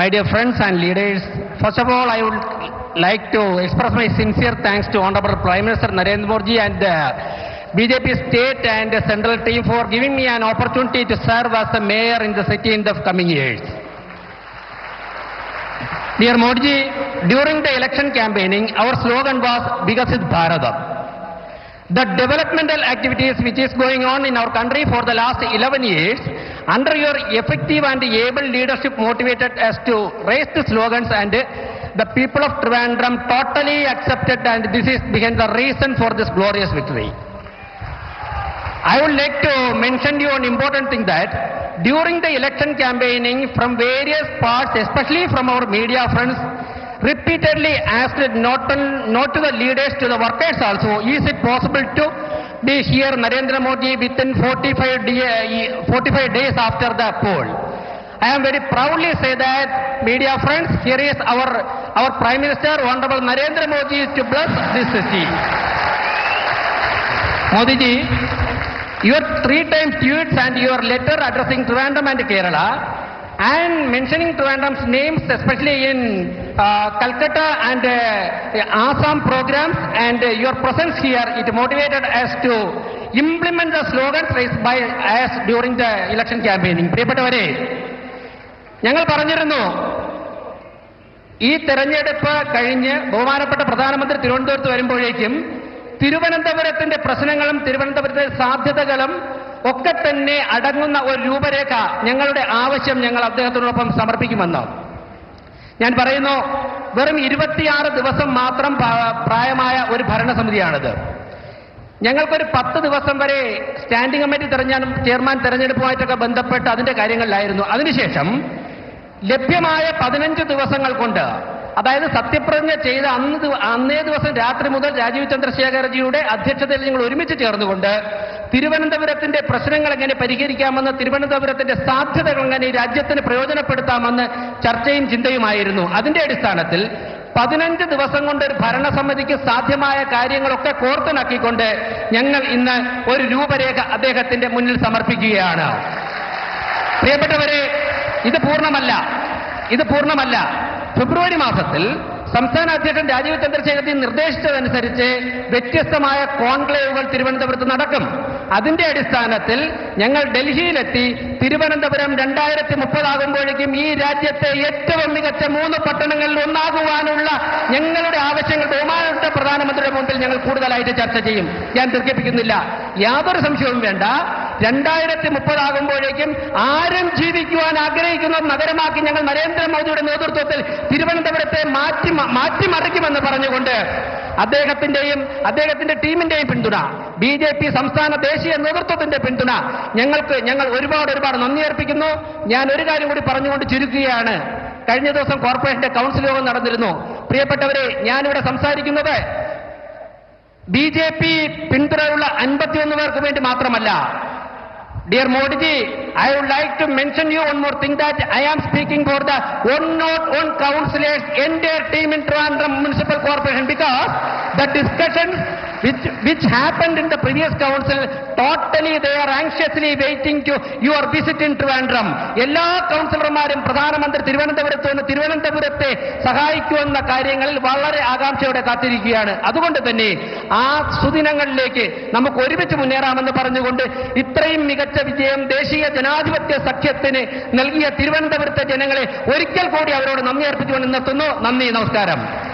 My dear friends and leaders, first of all, I would like to express my sincere thanks to Honorable Prime Minister Narendra Modi and uh, the BJP state and the central team for giving me an opportunity to serve as the mayor in the city in the coming years. Dear Modi, during the election campaigning, our slogan was Vikasit Bharatam. The developmental activities which is going on in our country for the last 11 years, under your effective and able leadership motivated us to raise the slogans and the people of Trivandrum totally accepted and this is behind the reason for this glorious victory. I would like to mention you an important thing that during the election campaigning from various parts, especially from our media friends, repeatedly asked not, not to the leaders, to the workers also, is it possible to be here Narendra Modi within 45, day, eh, 45 days after the poll? I am very proudly say that, media friends, here is our, our Prime Minister, Honorable Narendra Modi, is to bless this city. Modi ji, your three times tweets and your letter addressing Trivandrum and Kerala and mentioning Trivandrum's names, especially in uh, Calcutta and uh, Assam programs, and uh, your presence here, it motivated us to implement the slogans raised by us during the election campaigning. പ്രിയപ്പെട്ടവരെ ഞങ്ങൾ പറഞ്ഞിരുന്നു ഈ തെരഞ്ഞെടുപ്പ് കഴിഞ്ഞ് ബഹുമാനപ്പെട്ട പ്രധാനമന്ത്രി തിരുവനന്തപുരത്ത് വരുമ്പോഴേക്കും തിരുവനന്തപുരത്തിന്റെ പ്രശ്നങ്ങളും തിരുവനന്തപുരത്തെ സാധ്യതകളും ഒക്കെ തന്നെ അടങ്ങുന്ന ഒരു രൂപരേഖ ഞങ്ങളുടെ ആവശ്യം ഞങ്ങൾ അദ്ദേഹത്തിനോടൊപ്പം സമർപ്പിക്കുമെന്ന്. ഞാൻ പറയുന്നു വെറും ഇരുപത്തിയാറ് ദിവസം മാത്രം പ്രായമായ ഒരു ഭരണസമിതിയാണിത്. ഞങ്ങൾക്കൊരു പത്ത് ദിവസം വരെ സ്റ്റാൻഡിംഗ് കമ്മിറ്റി തെരഞ്ഞെടുപ്പ് ചെയർമാൻ തെരഞ്ഞെടുപ്പുമായിട്ടൊക്കെ ബന്ധപ്പെട്ട് അതിന്റെ കാര്യങ്ങളിലായിരുന്നു. അതിനുശേഷം ലഭ്യമായ പതിനഞ്ച് ദിവസങ്ങൾ കൊണ്ട് അതായത് സത്യപ്രതിജ്ഞ ചെയ്ത അന്ന് അന്നേ ദിവസം രാത്രി മുതൽ രാജീവ് ചന്ദ്രശേഖരജിയുടെ അധ്യക്ഷതയിൽ ഞങ്ങൾ ഒരുമിച്ച് ചേർന്നുകൊണ്ട് തിരുവനന്തപുരത്തിന്റെ പ്രശ്നങ്ങൾ എങ്ങനെ പരിഹരിക്കാമെന്ന് തിരുവനന്തപുരത്തിന്റെ സാധ്യതകൾ എങ്ങനെ രാജ്യത്തിന് പ്രയോജനപ്പെടുത്താമെന്ന് ചർച്ചയും ചിന്തയുമായിരുന്നു. അതിന്റെ അടിസ്ഥാനത്തിൽ പതിനഞ്ച് ദിവസം കൊണ്ട് ഒരു ഭരണസമിതിക്ക് സാധ്യമായ കാര്യങ്ങളൊക്കെ കോർത്തിണക്കിക്കൊണ്ട് ഞങ്ങൾ ഇന്ന് ഒരു രൂപരേഖ അദ്ദേഹത്തിന്റെ മുന്നിൽ സമർപ്പിക്കുകയാണ്. പ്രിയപ്പെട്ടവരെ ഇത് പൂർണമല്ല. ഇത് പൂർണമല്ല. ഫെബ്രുവരി മാസത്തിൽ സംസ്ഥാന അധ്യക്ഷൻ രാജീവ് ചന്ദ്രശേഖരജി നിർദ്ദേശിച്ചതനുസരിച്ച് വ്യത്യസ്തമായ കോൺക്ലേവുകൾ തിരുവനന്തപുരത്ത് നടക്കും. അതിന്റെ അടിസ്ഥാനത്തിൽ ഞങ്ങൾ ഡൽഹിയിലെത്തി തിരുവനന്തപുരം രണ്ടായിരത്തി മുപ്പതാകുമ്പോഴേക്കും ഈ രാജ്യത്തെ ഏറ്റവും മികച്ച മൂന്ന് പട്ടണങ്ങളിൽ ഒന്നാകുവാനുള്ള ഞങ്ങളുടെ ആവശ്യങ്ങൾ ബഹുമാനപ്പെട്ട പ്രധാനമന്ത്രിയുടെ മുമ്പിൽ ഞങ്ങൾ കൂടുതലായിട്ട് ചർച്ച ചെയ്യും. ഞാൻ ദീർഘിപ്പിക്കുന്നില്ല. യാതൊരു സംശയവും വേണ്ട. രണ്ടായിരത്തി മുപ്പതാകുമ്പോഴേക്കും ആരും ജീവിക്കുവാൻ ആഗ്രഹിക്കുന്ന നഗരമാക്കി ഞങ്ങൾ നരേന്ദ്രമോദിയുടെ നേതൃത്വത്തിൽ തിരുവനന്തപുരത്തെ മാറ്റി മാറ്റിമറിക്കുമെന്ന് പറഞ്ഞുകൊണ്ട് അദ്ദേഹത്തിന്റെയും അദ്ദേഹത്തിന്റെ ടീമിന്റെയും പിന്തുണ ബി ജെ പി സംസ്ഥാന ദേശീയ നേതൃത്വത്തിന്റെ പിന്തുണ ഞങ്ങൾക്ക് ഞങ്ങൾ ഒരുപാട് ഒരുപാട് നന്ദി അർപ്പിക്കുന്നു. ഞാൻ ഒരു കാര്യം കൂടി പറഞ്ഞുകൊണ്ട് ചുരുക്കുകയാണ്. കഴിഞ്ഞ ദിവസം കോർപ്പറേഷന്റെ കൗൺസിൽ യോഗം നടന്നിരുന്നു. പ്രിയപ്പെട്ടവരെ ഞാനിവിടെ സംസാരിക്കുന്നത് ബി ജെ പി പിന്തുണയുള്ള അൻപത്തിയൊന്ന് പേർക്ക് വേണ്ടി മാത്രമല്ല Dear Modi ji, I would like to mention you one more thing that I am speaking for the one not one councillors, entire team in Trivandrum Municipal Corporation because the discussions which, which happened in the previous council, totally they are anxiously waiting to your visit in Trivandrum. എല്ലാ കൗൺസിലർമാരും പ്രധാനമന്ത്രി തിരുവനന്തപുരത്ത് നിന്ന് തിരുവനന്തപുരത്തെ സഹായിക്കുമെന്ന കാര്യങ്ങളിൽ വളരെ ആകാംക്ഷയോടെ കാത്തിരിക്കുകയാണ്. അതുകൊണ്ട് തന്നെ ആ സുദിനങ്ങളിലേക്ക് നമുക്ക് ഒരുമിച്ച് മുന്നേറാമെന്ന് പറഞ്ഞുകൊണ്ട് ഇത്രയും മികച്ച വിജയം ദേശീയ ജനാധിപത്യ സഖ്യത്തിന് നൽകിയ തിരുവനന്തപുരത്തെ ജനങ്ങളെ ഒരിക്കൽ കൂടി അവരോട് നന്ദി അർപ്പിച്ചുകൊണ്ട് നിർത്തുന്നു. നന്ദി നമസ്കാരം.